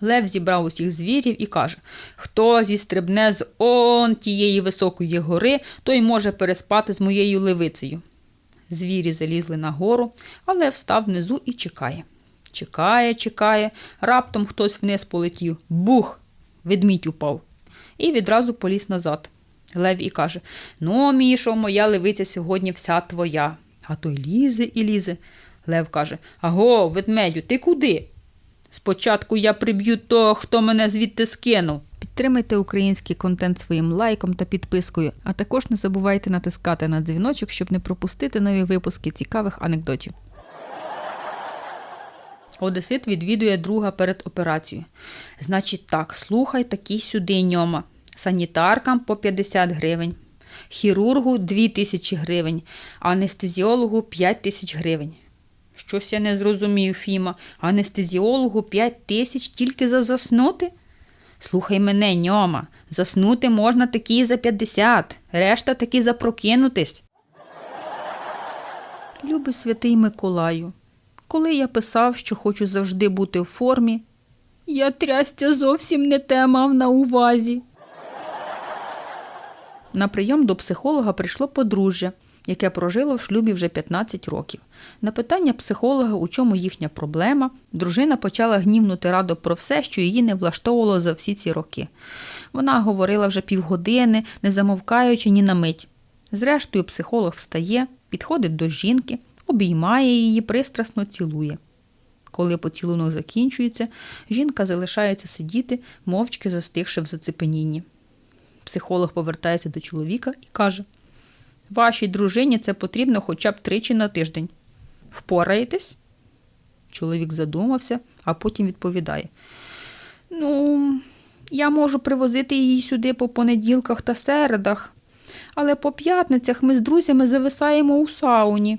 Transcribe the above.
Лев зібрав усіх звірів і каже: Хто зістрибне з он тієї високої гори, той може переспати з моєю левицею. Звірі залізли на гору, а лев став внизу і чекає. Чекає, чекає, раптом хтось вниз полетів. Бух! Ведмідь упав. І відразу поліз назад. Лев і каже: Ну, Мішо, моя левиця сьогодні вся твоя. А той лізе і лізе. Лев каже: Аго, ведмедю, ти куди? Спочатку я приб'ю того, хто мене звідти скинув. Підтримайте український контент своїм лайком та підпискою, а також не забувайте натискати на дзвіночок, щоб не пропустити нові випуски цікавих анекдотів. Одесит відвідує друга перед операцією. Значить так, слухай такий сюди ньома. Санітаркам по 50 гривень, хірургу 2 тисячі гривень, анестезіологу 5 тисяч гривень. Щось я не зрозумів, Фіма. Анестезіологу 5 тисяч тільки за заснути? Слухай мене, ньома, заснути можна такі за 50, решта таки за прокинутись. Любий святий Миколаю, коли я писав, що хочу завжди бути в формі, я трястя зовсім не те мав на увазі. На прийом до психолога прийшло подружжя, яке прожило в шлюбі вже 15 років. На питання психолога, у чому їхня проблема, дружина почала гнівнути радо про все, що її не влаштовувало за всі ці роки. Вона говорила вже півгодини, не замовкаючи ні на мить. Зрештою, психолог встає, підходить до жінки, обіймає її, пристрасно цілує. Коли поцілунок закінчується, жінка залишається сидіти, мовчки застигши в зацепенінні. Психолог повертається до чоловіка і каже: Вашій дружині це потрібно хоча б тричі на тиждень. Впораєтесь? Чоловік задумався, а потім відповідає: Ну, я можу привозити її сюди по понеділках та середах, але по п'ятницях ми з друзями зависаємо у сауні.